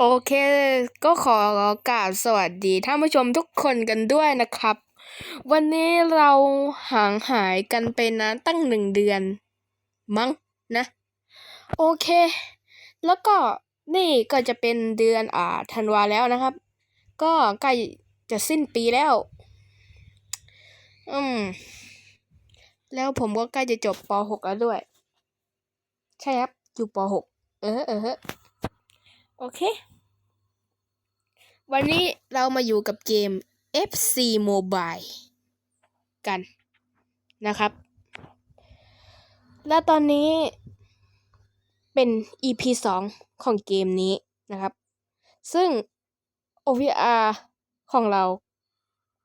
โอเค ก็ขอกราบสวัสดีท่านผู้ชมทุกคนกันด้วยนะครับ วันนี้เราห่างหายกันไปนะตั้งหนึ่งเดือน มั้งนะ โอเค แล้วก็นี่ก็จะเป็นเดือนอ่าธันวาแล้วนะครับ ก็ใกล้จะสิ้นปีแล้ว อืม แล้วผมก็ใกล้จะจบป .6 แล้วด้วย ใช่ครับ อยู่ป .6 เออเออ โอเค วันนี้เรามาอยู่กับเกม FC Mobile กันนะครับ และตอนนี้เป็น EP 2 ของเกมนี้นะครับ ซึ่ง OVR ของเรา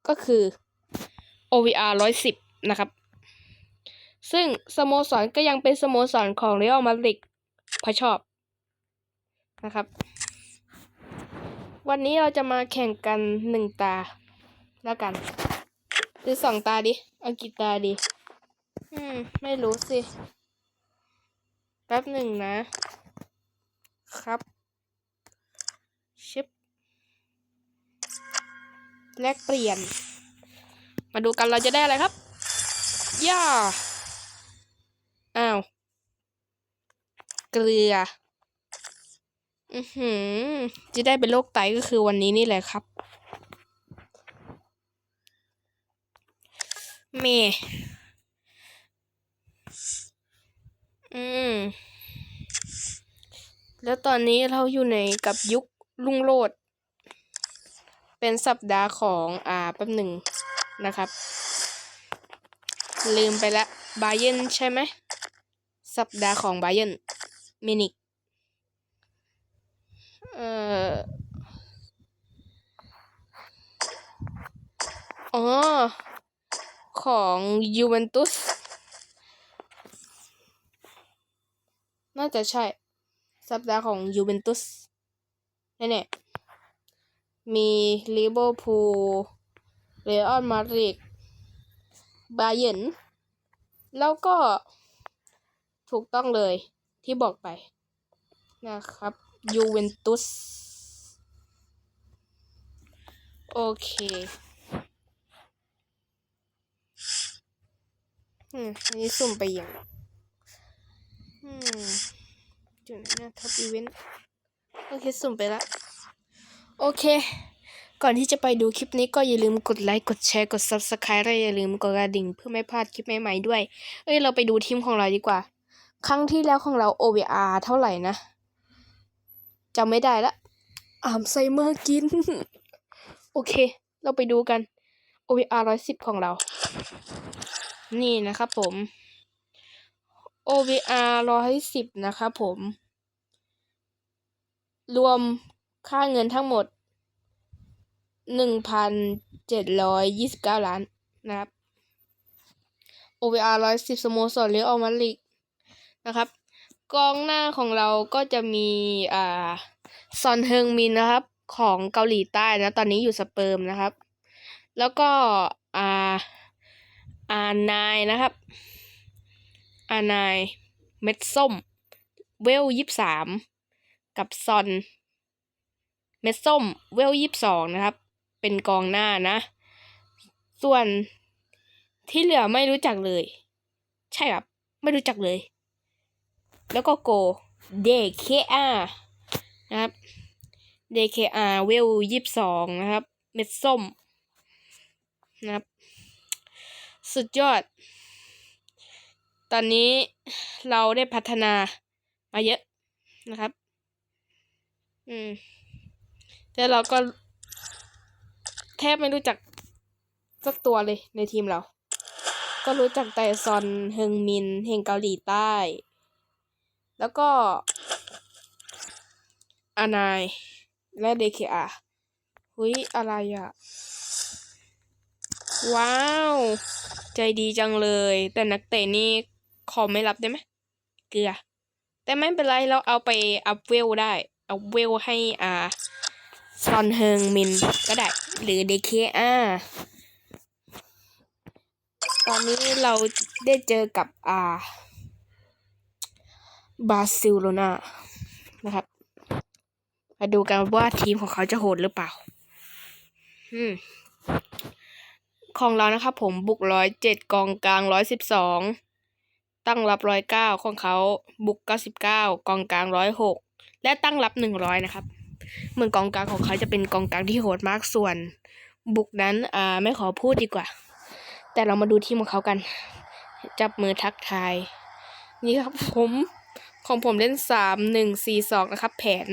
ก็คือ OVR 110 นะครับ ซึ่งสโมสรก็ยังเป็นสโมสรของเรอัลมาดริดพระชอบ นะครับ วันนี้เราจะมาแข่งกันหนึ่งตา แล้วกัน หรือสองตาดิเอากี่ตาดี อืม ไม่รู้สิ แป๊บหนึ่งนะ ครับ ชิป แลกเปลี่ยน มาดูกันเราจะได้อะไรครับ ย่า อ้าว เกลือ อือหือ จะได้เป็นโรคไตก็คือวันนี้นี่แหละครับเมอืม แล้วตอนนี้เราอยู่ในกับยุคลุงโลดเป็นสัปดาห์ของอ่าแป๊บหนึ่งนะครับ ลืมไปละบาเยนใช่ไหม สัปดาห์ของบาเยนมินิก เอ่ออ๋อ ของยูเวนตุส น่าจะใช่ สัปดาห์ของยูเวนตุสแน่ๆมีลิเวอร์พูลเรอัลมาดริดบาเยนแล้วก็ถูกต้องเลยที่บอกไปนะครับ ยูเวนตุส โอเคอืมอันนี้สุ่มไปอย่างอืมจุดไหนนะท็อปอีเวนต์โอเค สุ่มไปละ โอเค ก่อนที่จะไปดูคลิปนี้ก็อย่าลืมกดไลค์ กดแชร์ กด Subscribe และอย่าลืมกดกระดิ่งเพื่อไม่พลาดคลิปใหม่ๆด้วย เอ้ย เราไปดูทีมของเราดีกว่า ครั้งที่แล้วของเรา OVR เท่าไหร่นะ จำไม่ได้ละอ่ามไซเมอร์กิน โอเค เราไปดูกัน OVR ร้อยสิบของเรา นี่นะครับผม OVR ร้อยสิบนะครับผม รวมค่าเงินทั้งหมดหนึ่งพันเจ็ดร้อยยี่สิบเก้าล้านนะครับ OVR ร้อยสิบสโมสรเรียอมาลิกนะครับ กองหน้าของเราก็จะมีอ่าซอนเฮิงมินนะครับ ของเกาหลีใต้นะ ตอนนี้อยู่สเปิร์มนะครับ แล้วก็อ่าอานายนะครับอานายเม็ดส้ม เวลยี่สามกับซอน เม็ดส้ม เวลยี่สองนะครับ เป็นกองหน้านะ ส่วนที่เหลือไม่รู้จักเลย ใช่ครับ ไม่รู้จักเลย แล้วก็โก DKR นะครับ DKR เวลยี่สิบสองนะครับ เม็ดส้มนะครับ สุดยอด ตอนนี้เราได้พัฒนามาเยอะนะครับ อืมแต่เราก็แทบไม่รู้จักสักตัวเลยในทีมเรา ก็รู้จักแต่ซอน เฮงมิน เฮงเกาหลีใต้ แล้วก็อานายและเดคอาหุยอะไรอะว้าว ใจดีจังเลย แต่นักเตะนี่ขอไม่รับได้ไหมเกลือ แต่ไม่เป็นไรเราเอาไปอัพเวลได้เอาเวลให้อ่าซอนเฮิงมินก็ได้ หรือเดเคอาตอนนี้เราได้เจอกับอ่า บาร์ซโลนานะครับมาดูกันว่าทีมของเขาจะโหดหรือเปล่าอืมของเรานะครับผมบุกร้อยเจ็ดกองกลางร้อยสิบสองตั้งรับร้อยเก้าของเขาบุกเก้าสิบเก้ากองกลางร้อยหกและตั้งรับหนึ่งร้อยนะครับเหมือนกองกลางของเขาจะเป็นกองกลางที่โหดมากส่วน บุกนั้นอ่าไม่ขอพูดดีกว่า แต่เรามาดูทีมของเขากัน จับมือทักทาย นี่ครับผม ของผมเล่นสามหนึ่งสี่สองนะครับ แผน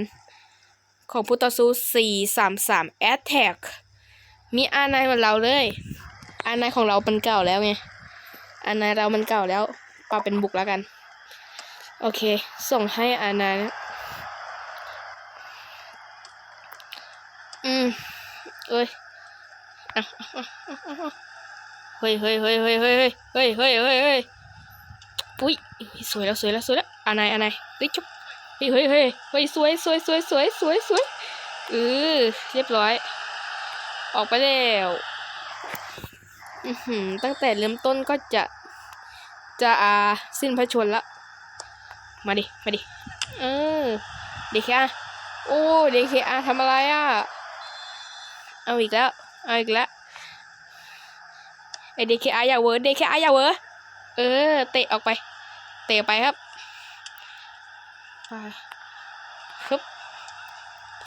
ของผู้ต่อสู้สี่สามสามแอตแทกมีอานายเหมือนเราเลย อานายของเรามันเก่าแล้วไง อานายเรามันเก่าแล้วปรับเป็นบุกแล้วกัน โอเค ส่งให้อานายนอืมเอ้ยเฮ้ยเฮ้ยเฮ้ยเฮ้ยเฮ้ยเฮ้ยเฮ้ยเฮ้ยเฮ้ยอุ้ยสวยแล้วสวยแล้วสวยแล้ว อานายอานายเฮ้ยจุ๊บเฮ้ยเฮ้ยเฮ้ยเฮ้ยสวยสวยสวยสวยสวยสวยเออเรียบร้อย ออกไปแล้วอือหือตั้งแต่เริ่มต้นก็จะจะอาสิ้นพระชนละ มาดิ มาดิ เออเดคอาโอ้เดคอาทำอะไรอะ เอาอีกแล้ว เอาอีกแล้ว ไอเดคอาอย่าเวอร์เดคอาอย่าเวอร์เออ เตะออกไป เตะไปครับ ไปครับ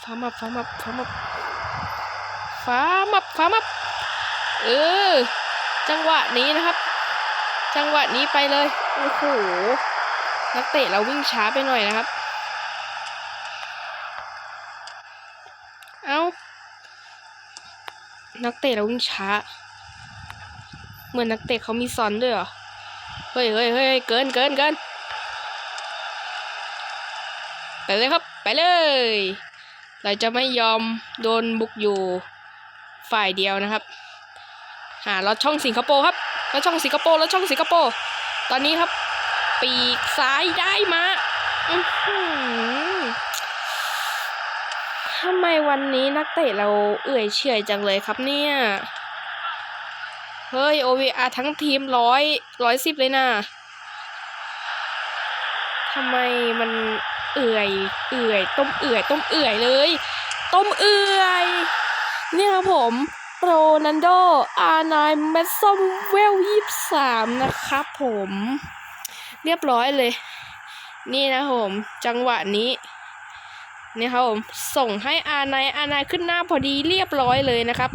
ฟามับฟ้ามับฟ้ามับฟ้ามับฟ้ามับเออ จังหวะนี้นะครับ จังหวะนี้ไปเลยโอ้โหนักเตะเราวิ่งช้าไปหน่อยนะครับ เอานักเตะเราวิ่งช้า เหมือนนักเตะเขามีซอนด้วยเหรอ เฮ้ยเฮ้ยเฮ้ยเกินเกินเกิน ไปเลยครับ ไปเลย เราจะไม่ยอมโดนบุกอยู่ฝ่ายเดียวนะครับหาลอดช่องสิงคโปร์ครับลอดช่องสิงคโปร์ลอดช่องสิงคโปร์ตอนนี้ครับ ปีกซ้ายได้มาทำไมวันนี้นักเตะเราเอื่อยเฉยจังเลยครับเนี่ย เฮ้ย OVR ทั้งทีมร้อยร้อยสิบเลยนะ ทำไมมันเอื่อยเอื่อย ต้มเอื่อย ต้มเอื่อยเลย ต้มเอื่อยนี่ครับผมโรนันโดอาร์ไนแมสซอมเวลยี่สามนะครับผม เรียบร้อยเลย นี่นะผม จังหวะนี้ นี่ครับผม ส่งให้อาร์ไนอาร์ไนขึ้นหน้าพอดีเรียบร้อยเลยนะครับ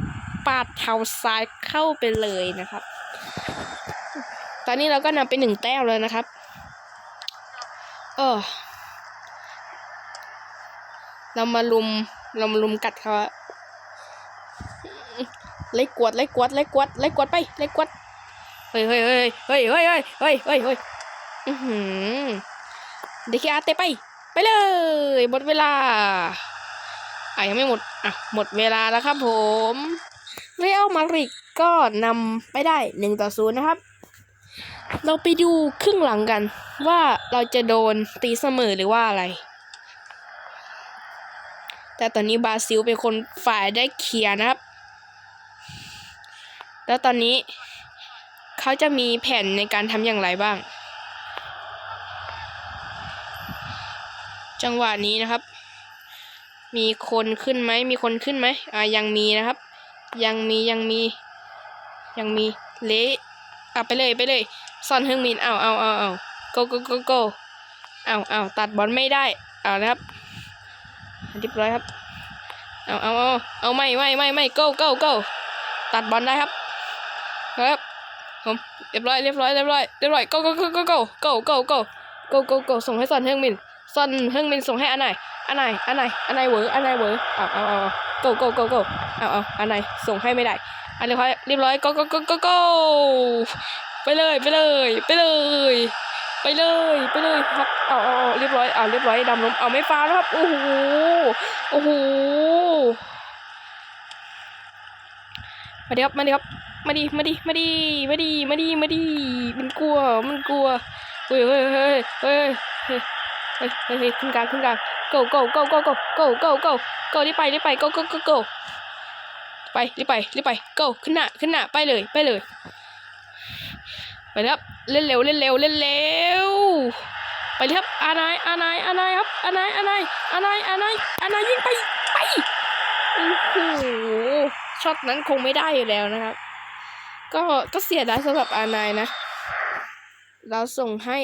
ปาดเท้าซ้ายเข้าไปเลยนะครับ ตอนนี้เราก็นำไปหนึ่งแต้มเลยนะครับ เออ เรามาลุม เรามาลุมกัดเขาไล่กวดไล่กวดไล่กวดไล่กวดไปไล่กวดเฮ้ยเฮ้ยเฮ้ยเฮ้ยเฮ้ยเฮ้ยเฮ้ยเฮ้ยเฮ้ยอือหือเด็กอาเตะไป ไปเลย หมดเวลาอะยังไม่หมด อะ หมดเวลาแล้วครับผมเรอัลมาดริดก็นำไปได้หนึ่งต่อศูนย์นะครับ เราไปดูครึ่งหลังกัน ว่าเราจะโดนตีเสมอหรือว่าอะไร แต่ตอนนี้บราซิลเป็นคนฝ่ายได้เคลียร์นะครับ แล้วตอนนี้เขาจะมีแผนในการทำอย่างไรบ้าง จังหวะนี้นะครับ มีคนขึ้นไหมมีคนขึ้นไหมอ่ายังมีนะครับ ยังมียังมี ยังมีเละ อะไปเลยไปเลยซอนเฮงมินเอาเอาเอาเอา go go go go เอาเอาตัดบอลไม่ได้เอานะครับเรียบร้อยครับเอาเอาเอาเอาไม่ไม่ไม่ไม่ go go go ตัดบอลได้ครับครับผมเรียบร้อยเรียบร้อยเรียบร้อยเรียบร้อย go go go go go go go go go go go ส่งให้ซอนเฮงมินซอนเฮงมินส่งให้อันไหนอันไหนอันไหนอันไหนเวออันไหนเวอเอาเอาเอา go go go go เอาเอาอันไหนส่งให้ไม่ได้ อันเรียบร้อยเรียบร้อย go go go go go ไปเลยไปเลยไปเลย ไปเลยไปเลยครับเอาเอาเรียบร้อยเอาเรียบร้อยดำลงเอาไม่ฟาแล้วครับโอ้โหโอ้โหมาดิครับมาดิครับมาดิมาดิมาดิมาดิมาดิมาดิมันกลัวมันกลัวเฮ้ยเฮ้ยเฮ้ยเฮ้ยเฮ้ยเฮ้ยเฮ้ยเฮ้ยขึ้นกลางขึ้นกลาง go go go go go go go go go รีบไปรีบไป go go go go ไปรีบไปรีบไป go ขึ้นหน้าขึ้นหน้าไปเลยไปเลย ไปแล้วครับเล่นเร็วเล่นเร็วเล่นเร็วไปเลยครับอานายอานายอานายครับอานายอานายอานายอานายอานายยิงไปไปโอ้โหช็อตนั้นคงไม่ได้อยู่แล้วนะครับ ก็ก็เสียดายสำหรับอานายนะ เราส่งให้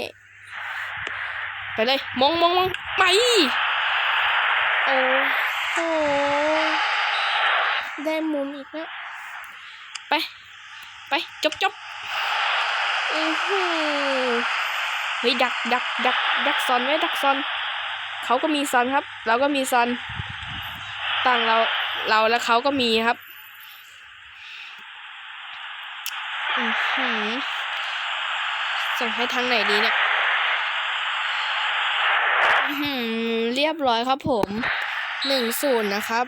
ไปเลยมองมองมองไปโอ้โห ได้มุมอีกแล้ว ไป ไปจบจบอือหือเฮ้ยดักดักดักดักซอนไว้ดักซอนเขาก็มีซอนครับ เราก็มีซอนต่างเราเราและเขาก็มีครับอือหือส่งให้ทางไหนดีเนี่ยอื้อหือเรียบร้อยครับผมหนึ่งศูนย์นะครับ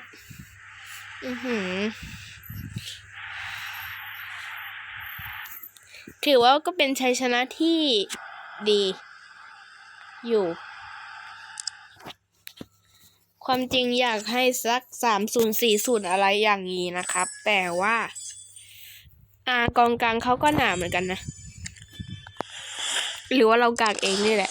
ถือว่าก็เป็นชัยชนะที่ดีอยู่ ความจริงอยากให้สักสามศูนย์สี่ศูนย์อะไรอย่างนี้นะครับ แต่ว่า อ่ากองกลางเขาก็หนาเหมือนกันนะ หรือว่าเรากากเองนี่แหละ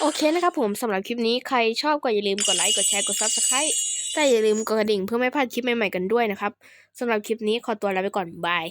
โอเคนะครับผมสำหรับคลิปนี้ใครชอบก็อย่าลืมกดไลค์ กดแชร์ กด Subscribe แต่อย่าลืมกดกระดิ่งเพื่อไม่พลาดคลิปใหม่ๆกันด้วยนะครับสำหรับคลิปนี้ขอตัวลาไปก่อนบาย